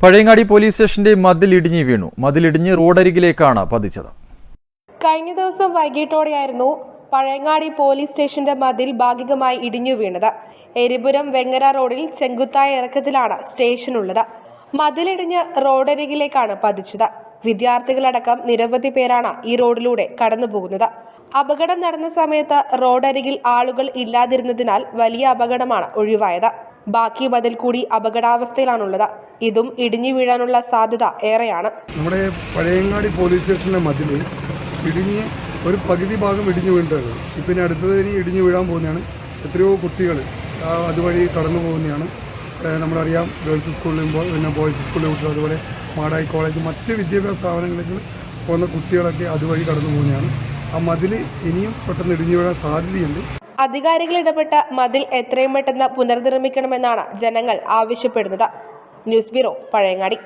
Pazhayangadi police സ്റ്റേഷന്റെ മതിലിടിഞ്ഞ് വീണു. മതിലിടിഞ്ഞ് റോഡരികിലേക്കാണ് പതിച്ചത്. കഴിഞ്ഞ ദിവസം വൈകിട്ടോടെയായിരുന്നു പഴയങ്ങാടി പോലീസ് സ്റ്റേഷന്റെ മതിൽ ഭാഗികമായി ഇടിഞ്ഞു വീണത്. എരിപുരം വെങ്ങര റോഡിൽ ചെങ്കുത്തായ ഇറക്കത്തിലാണ് സ്റ്റേഷനുള്ളത്. മതിലിടിഞ്ഞ് റോഡരികിലേക്കാണ് പതിച്ചത്. വിദ്യാർത്ഥികളടക്കം നിരവധി പേരാണ് ഈ റോഡിലൂടെ കടന്നുപോകുന്നത്. അപകടം നടന്ന സമയത്ത് റോഡരികിൽ ആളുകൾ ഇല്ലാതിരുന്നതിനാൽ വലിയ അപകടമാണ് ഒഴിവായത്. ബാക്കി മതിൽ കൂടി അപകടാവസ്ഥയിലാണുള്ളത്. ഇതും ഇടിഞ്ഞു വീഴാനുള്ള സാധ്യത ഏറെയാണ്. നമ്മുടെ പഴയങ്ങാടി പോലീസ് സ്റ്റേഷന്റെ മതിൽ ഇടിഞ്ഞ് ഒരു പകുതി ഭാഗം ഇടിഞ്ഞു വീണിട്ടുണ്ട്. ഇനി അടുത്തത് ഇനി ഇടിഞ്ഞു വീഴാൻ പോകുന്നതാണ്. എത്രയോ കുട്ടികൾ അതുവഴി കടന്നു പോകുന്നതാണ്. നമ്മളറിയാം ഗേൾസ് സ്കൂളിലും പിന്നെ ബോയ്സ് സ്കൂളിലും കുട്ടികൾ അതുപോലെ മാടായി കോളേജ് മറ്റ് വിദ്യാഭ്യാസ സ്ഥാപനങ്ങളിലേക്ക് പോകുന്ന കുട്ടികളൊക്കെ അതുവഴി കടന്നു പോകുന്നതാണ്. ആ മതിൽ ഇനിയും പെട്ടെന്ന് ഇടിഞ്ഞു വീഴാൻ സാധ്യതയുണ്ട്. അധികാരികൾ ഇടപെട്ട മതിൽ എത്രയും പെട്ടെന്ന് പുനർനിർമ്മിക്കണമെന്നാണ് ജനങ്ങൾ ആവശ്യപ്പെടുന്നത്. News bureau Pazhayangadi.